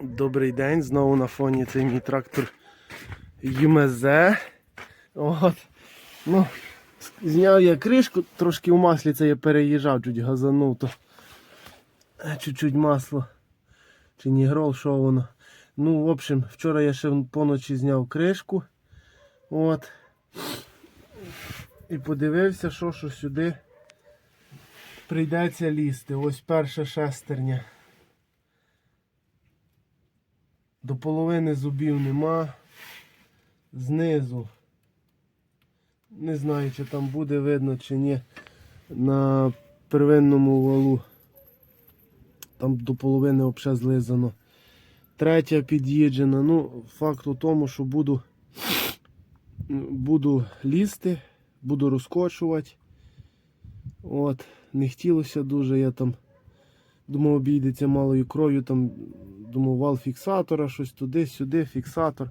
Добрий день, знову на фоні цей мій трактор ЮМЗ. От. Ну, зняв я кришку, трошки в маслі це я переїжджав, чуть газанув, то чуть-чуть масло. Чи нігрол, що воно. Ну, в общем, вчора я ще поночі зняв кришку. От. І подивився, що, що сюди прийдеться лізти. Ось перша шестерня. До половини зубів нема. Знизу. Не знаю, чи там буде видно, чи ні. На первинному валу. Там до половини взагалі злизано. Третя під'їджена. Ну, факт у тому, що буду, буду лізти, буду розкочувати. От, не хотілося дуже, я там думав, обійдеться малою кров'ю, там думав вал фіксатора, щось туди-сюди, фіксатор.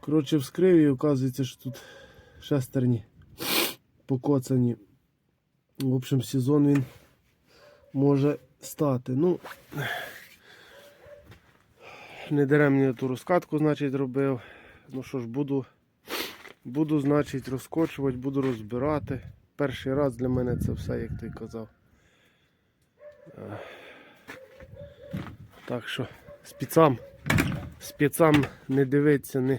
Коротше, вскрив і оказується, що тут шестерні покоцані. В общем, сезон він може стати. Ну, не даремно ту розкатку, значить, робив. Ну що ж, буду, буду, значить, розкочувати, буду розбирати. Перший раз для мене це все, як ти казав. Так що спецам, спецам не дивитися, не,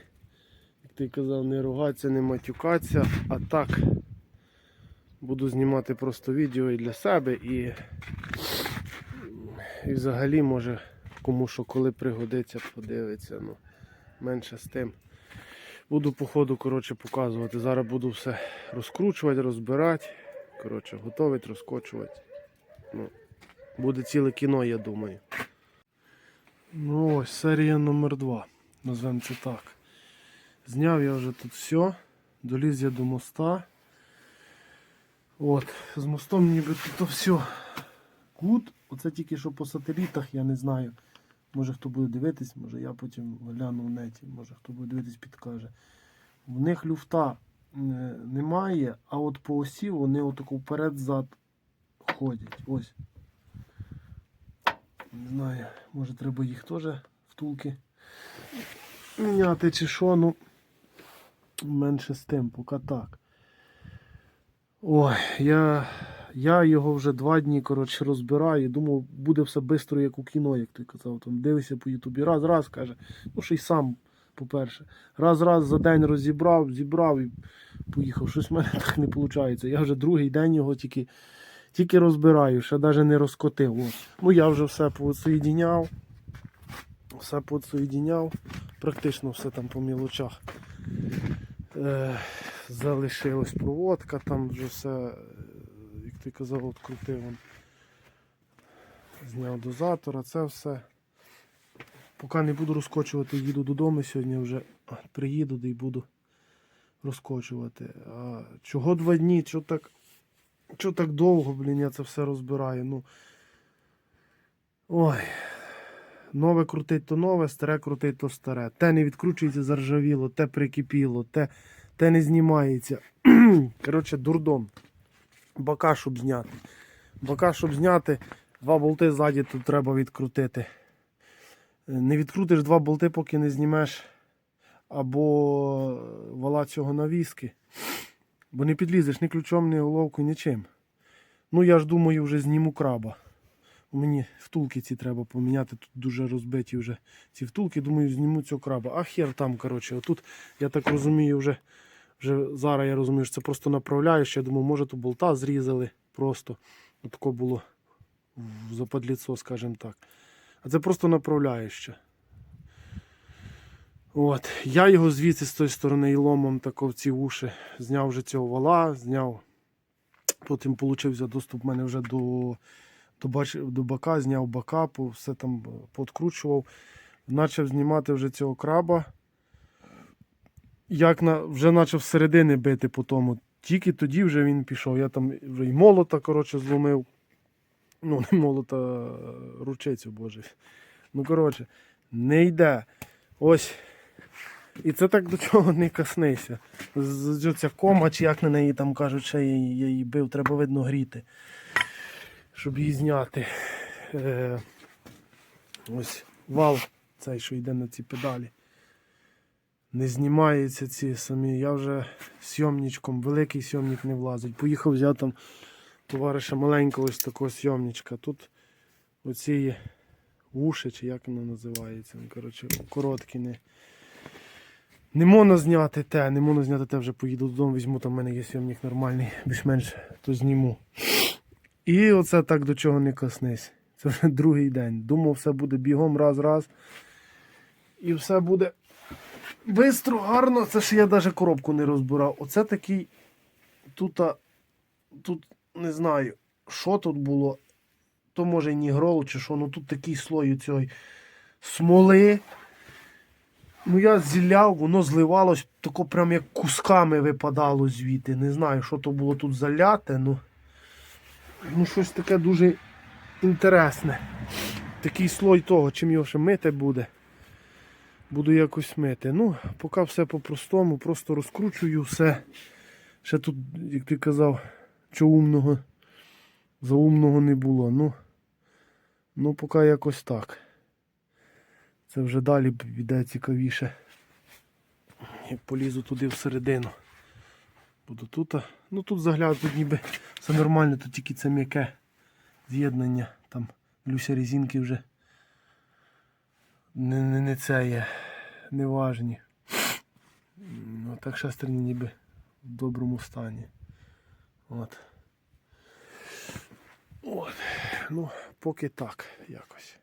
як ти казав, не ругатися, не матюкатися, а так буду знімати просто відео і для себе і, і взагалі може кому що коли пригодиться, подивиться. Ну, менше з тим. Буду по ходу коротше, показувати. Зараз буду все розкручувати, розбирати. Коротше, готовить, розкочувати. Ну, буде ціле кіно, я думаю. Ну ось, серія номер 2 Назвемо це так. Зняв я вже тут все. Доліз я до моста. От, з мостом ніби тут все гуд. Оце тільки що по сателітах, я не знаю. Може хто буде дивитись, може я потім гляну в неті, може хто буде дивитись, підкаже. В них люфта е, немає, а от по осі вони отако вперед-зад ходять. Ось. Не знаю, може треба їх теж втулки міняти чи що, ну менше з тим, поки так. Ой, я, я його вже два дні коротше, розбираю. Думав, буде все швидко, як у кіно, як ти казав. Там дивишся по Ютубі. Раз, раз каже. Ну, ще й сам, по-перше. Раз, раз за день розібрав, зібрав і поїхав. Щось в мене так не виходить. Я вже другий день його тільки, тільки розбираю, ще навіть не розкотив. О. Ну я вже все посоєдіняв. Все подсоєдіняв. Практично все там по мілочах. Е, залишилась проводка, там вже все, е, як ти казав, відкрутив. Зняв дозатора, це все. Поки не буду розкочувати, їду додому сьогодні вже приїду й буду розкочувати. А чого два дні? Чого так, чого так довго, блін, я це все розбираю. Ну, ой. Нове крутить то нове, старе крутить то старе. Те не відкручується, заржавіло, те прикипіло, те, те не знімається. Коротше, дурдом. Бока, щоб зняти. Бока, щоб зняти, два болти ззаді тут треба відкрутити. Не відкрутиш два болти, поки не знімеш або вала цього навіски. Бо не підлізеш ні ключом, ні головкою, нічим. Ну я ж думаю, вже зніму краба. Мені втулки ці треба поміняти. Тут дуже розбиті вже ці втулки. Думаю, зніму цього краба. А хер там, коротше, отут, я так розумію, вже, вже зараз я розумію, що це просто направляєш. Я думаю, може тут болта зрізали просто. Отако було западліцо, скажімо так. А це просто направляєще. От. Я його звідси з тої сторони і ломом тако в ці уші. Зняв вже цього вала, зняв. Потім отримав доступ в мене вже до до, до бока, зняв бока, по- все там подкручував. Почав знімати вже цього краба. Як на, вже почав середини бити по тому. Тільки тоді вже він пішов. Я там вже і молота коротше, зломив. Ну, не молота, ручицю, боже. Ну, коротше, не йде. Ось. І це так до чого не коснися. Ця кома, чи як на неї там кажуть, ще я її, бив, треба видно гріти щоб її зняти. Е, ось вал, цей, що йде на ці педалі. Не знімаються ці самі. Я вже сйомничком, великий сйомник не влазить. Поїхав взяв там товариша маленького ось такого сйомничка. Тут оці уші, чи як воно називається. Ну, коротше, короткі. Не, не можна зняти те, не можна зняти те, вже поїду додому, візьму, там в мене є сйомник нормальний, більш-менш то зніму. І оце так до чого не коснись. Це вже другий день. Думав, все буде бігом раз-раз. І все буде бистро, гарно. Це ж я навіть коробку не розбирав. Оце такий. Тут, тут не знаю, що тут було. То може і нігрол чи що, ну тут такий слой цієї смоли. Ну я зіляв, воно зливалось, тако прям як кусками випадало звідти. Не знаю, що то було тут заляте, ну. Ну, щось таке дуже інтересне. Такий слой того, чим його ще мити буде. Буду якось мити. Ну, поки все по-простому, просто розкручую все. Ще тут, як ти казав, що умного, за умного не було. Ну, ну поки якось так. Це вже далі піде цікавіше. Я полізу туди всередину. Буду тут. Ну тут загляду, ніби все нормально, тут тільки це м'яке з'єднання. Там Люся резинки вже не, не, не це є, не важні. Ну, так шестерні ніби в доброму стані. От. От. Ну, поки так якось.